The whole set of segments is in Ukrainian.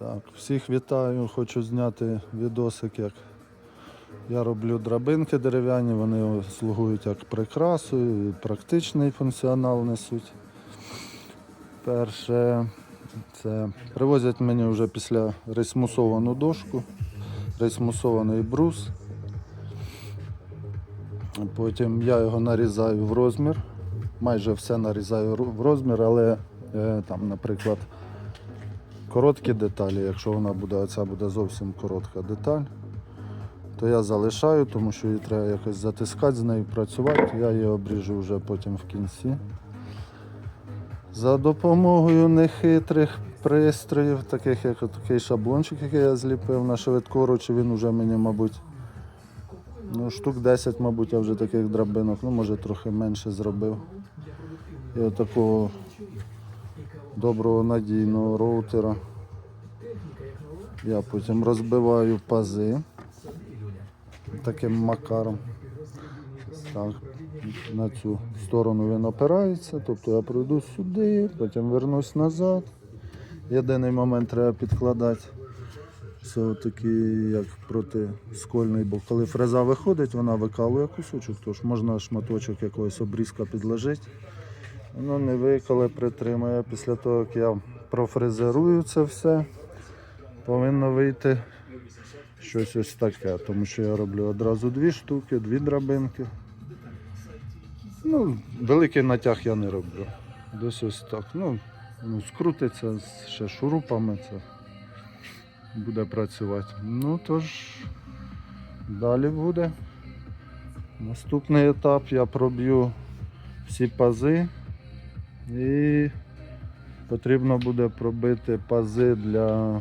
Так, всіх вітаю, хочу зняти відосик, як я роблю драбинки дерев'яні, вони слугують як прикрасою, практичний функціонал несуть. Перше, це привозять мені вже після рейсмусовану дошку, рейсмусований брус. Потім я його нарізаю в розмір. Майже все нарізаю в розмір, але е, там, наприклад, короткі деталі, якщо вона буде, оця буде зовсім коротка деталь, то я залишаю, тому що її треба якось затискати з нею, працювати. Я її обріжу вже потім в кінці. За допомогою нехитрих пристроїв, таких як такий шаблончик, який я зліпив на швидкоруч, він вже мені, мабуть, ну, штук 10, мабуть, я вже таких драбинок, ну може трохи менше зробив. І отакого доброго надійного роутера. Я потім розбиваю пази таким макаром. Так, на цю сторону він опирається, тобто я пройду сюди, потім вернусь назад. Єдиний момент треба підкладати. Це такий як протискольний, бо коли фреза виходить, вона викалує кусочок, тож можна шматочок якогось обрізка підложити. Воно не виколе, притримує. Після того, як я профрезерую це все, повинно вийти щось ось таке, тому що я роблю одразу дві штуки, дві драбинки. Ну, великий натяг я не роблю. Десь ось так. Ну, ну скрутиться ще шурупами, це буде працювати. Ну тож, далі буде. Наступний етап я проб'ю всі пази і потрібно буде пробити пази для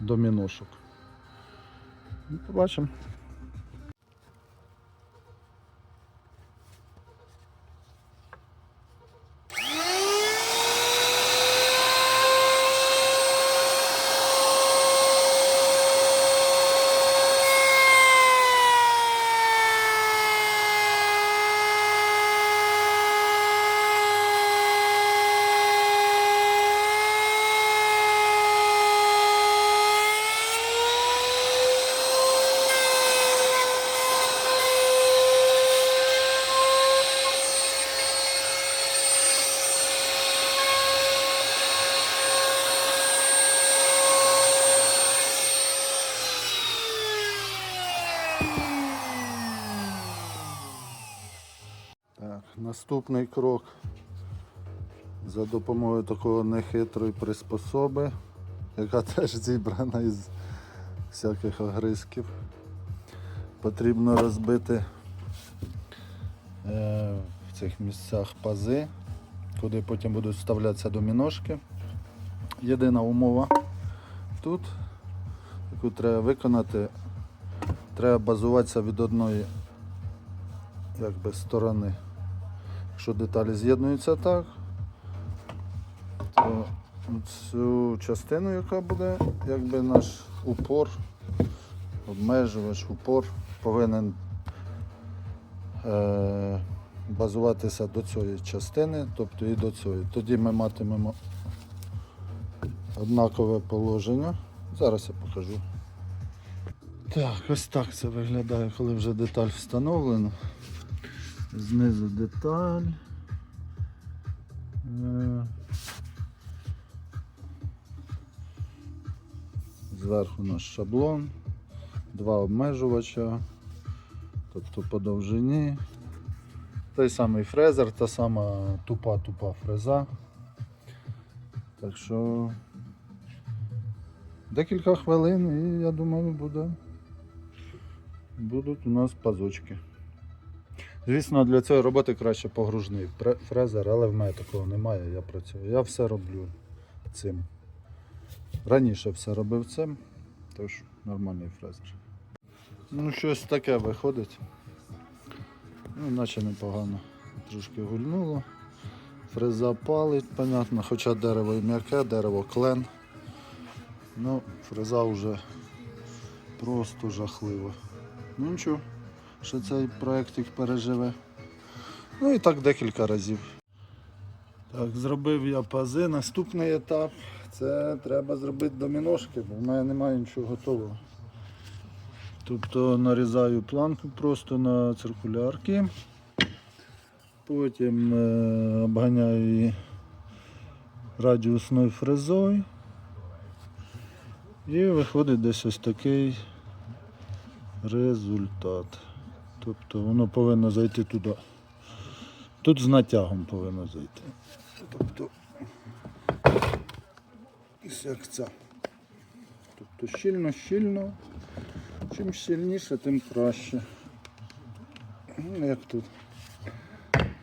доміношок. Ну, Побачимо. Так, наступний крок за допомогою такого нехитрої приспособи, яка теж зібрана із всяких огризків. Потрібно розбити е, в цих місцях пази, куди потім будуть вставлятися доміношки. Єдина умова тут, яку треба виконати, треба базуватися від одної якби, сторони. Якщо деталі з'єднуються так, то цю частину, яка буде, якби наш упор, обмежувач, упор повинен е, базуватися до цієї частини, тобто і до цієї. Тоді ми матимемо однакове положення. Зараз я покажу. Так, ось так це виглядає, коли вже деталь встановлена. Знизу деталь. Е, Зверху наш шаблон, два обмежувача, тобто по довжині. Той самий фрезер, та сама тупа-тупа фреза. Так що декілька хвилин і я думаю буде, будуть у нас пазочки. Звісно, для цієї роботи краще погружний фрезер, але в мене такого немає, я працюю. Я все роблю цим. Раніше все робив цим, тож нормальний фрезер. Ну, щось таке виходить. Ну, наче непогано. Трошки гульнуло. Фреза палить, понятно, хоча дерево і м'яке, дерево клен. Ну, фреза вже просто жахливо. Ну нічого що цей проєктик переживе. Ну і так декілька разів. Так, зробив я пази. Наступний етап це треба зробити доміношки, бо в мене немає нічого готового. Тобто нарізаю планку просто на циркулярки, потім е, обганяю її радіусною фрезою. І виходить десь ось такий результат. Тобто воно повинно зайти туди. Тут з натягом повинно зайти. Тобто як це. Тобто щільно, щільно. Чим сильніше, тим краще. Ну, як тут.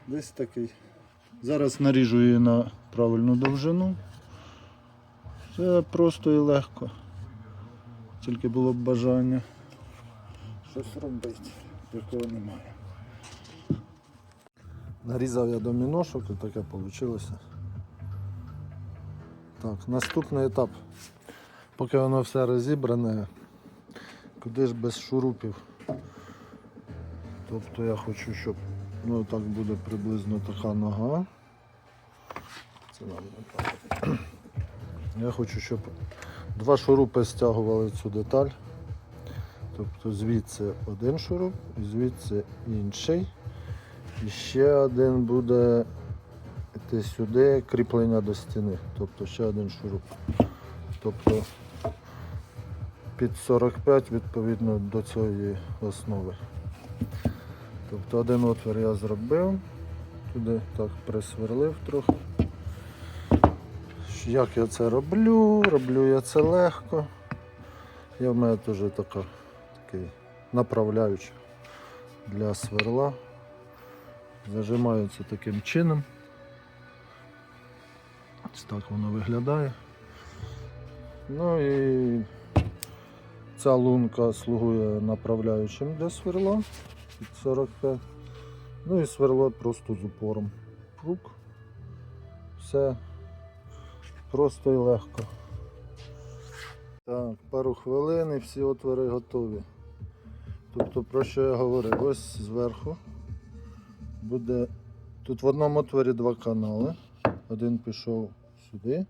Десь такий. Зараз наріжу її на правильну довжину. Це просто і легко. Тільки було б бажання щось робити, якого немає. Нарізав я доміношок і таке вийшло. Так, наступний етап. Поки воно все розібране, куди ж без шурупів. Тобто я хочу, щоб ну так буде приблизно така нога. Це нам не. Я хочу, щоб два шурупи стягували цю деталь. Тобто звідси один шуруп і звідси інший. І ще один буде йти сюди, кріплення до стіни. Тобто ще один шуруп. Тобто під 45 відповідно до цієї основи. Тобто один отвір я зробив, туди так присверлив трохи. Як я це роблю? Роблю я це легко. Я в мене теж така, такий направляючий для сверла. Зажимається таким чином. Ось так воно виглядає. Ну і ця лунка слугує направляючим для сверла під 45. Ну і сверло просто з упором. Рук. Все просто і легко. Так, пару хвилин і всі отвори готові. Тобто про що я говорив? Ось зверху буде. Тут в одному отворі два канали. Один пішов сюди,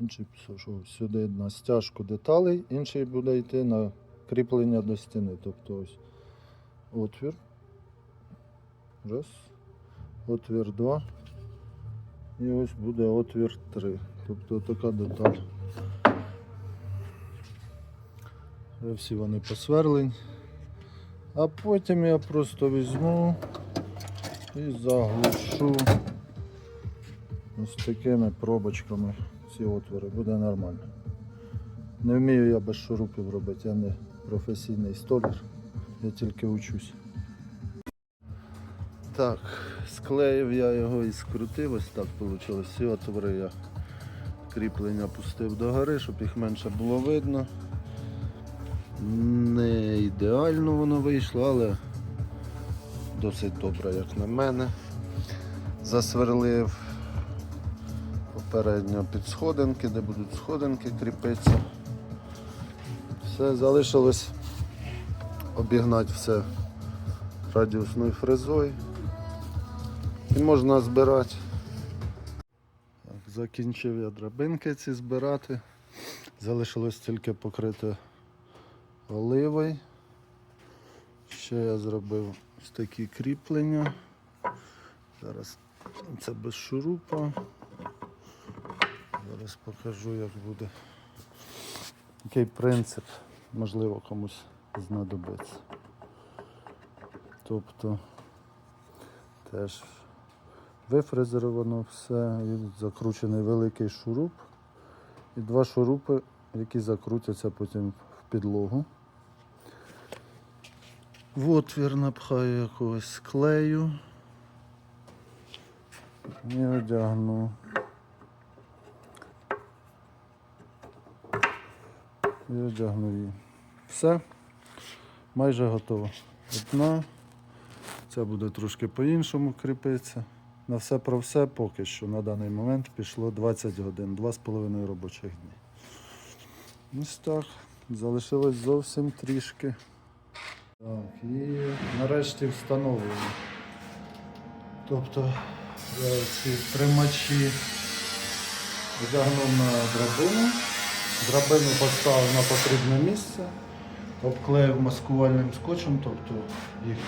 інший пішов сюди на стяжку деталей, інший буде йти на кріплення до стіни. Тобто ось отвір. Раз. Отвір два. І ось буде отвір три. Тобто така деталь. Всі вони посверлені. А потім я просто візьму і заглушу ось такими пробочками ці отвори. Буде нормально. Не вмію я без шурупів робити, я не професійний столяр, я тільки учусь. Так, склеїв я його і скрутив, ось так вийшло. Всі отвори я кріплення пустив догори, щоб їх менше було видно. Не ідеально воно вийшло, але досить добре, як на мене. Засверлив попередньо під сходинки, де будуть сходинки кріпитися. Все, залишилось обігнати все радіусною фрезою. І можна збирати. Так, закінчив я драбинки ці збирати. Залишилось тільки покрити оливою. Ще я зробив ось такі кріплення. Зараз це без шурупа. Зараз покажу, як буде. Який принцип, можливо, комусь знадобиться. Тобто теж вифрезеровано все, і закручений великий шуруп і два шурупи, які закрутяться потім в підлогу. В отвір напхаю якогось клею і одягну. І одягну її. Все, майже готово. Одна. Це буде трошки по-іншому кріпитися. На все про все поки що на даний момент пішло 20 годин, 2,5 робочих дні. Ось так. Залишилось зовсім трішки. Так, і нарешті встановлюємо. Тобто е, ці тримачі одягнув на драбину. Драбину поставив на потрібне місце, обклеїв маскувальним скотчем, тобто їх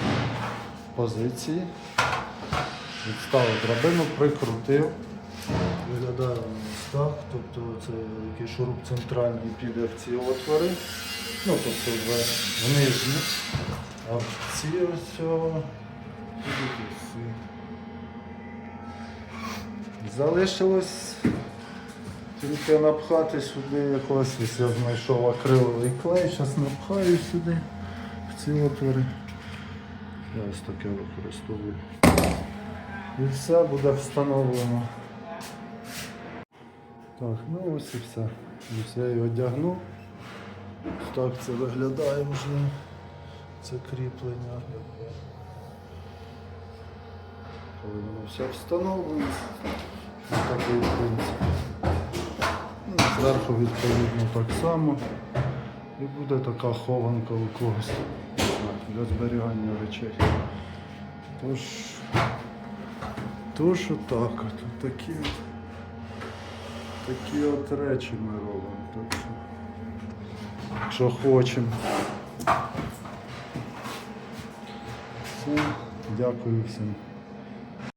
позиції. Відставив драбину, прикрутив. Виглядає так, тобто це який шуруп центральний піде в ці отвори. Ну, тобто в, нижні. А в ці ось. Залишилось тільки напхати сюди якогось, ось я знайшов акриловий клей, зараз напхаю сюди в ці отвори. Я ось таке використовую. І все буде встановлено. Так, ну ось і все. Ось я його одягнув. Так це виглядає вже. Це кріплення. Коли воно все встановлюється. Такий принцип. Ну, Зверху відповідно так само. І буде така хованка у когось для зберігання речей. Тож, тож отак от. Такі, такі от речі ми робимо. Так що, якщо хочемо. Все, дякую всім.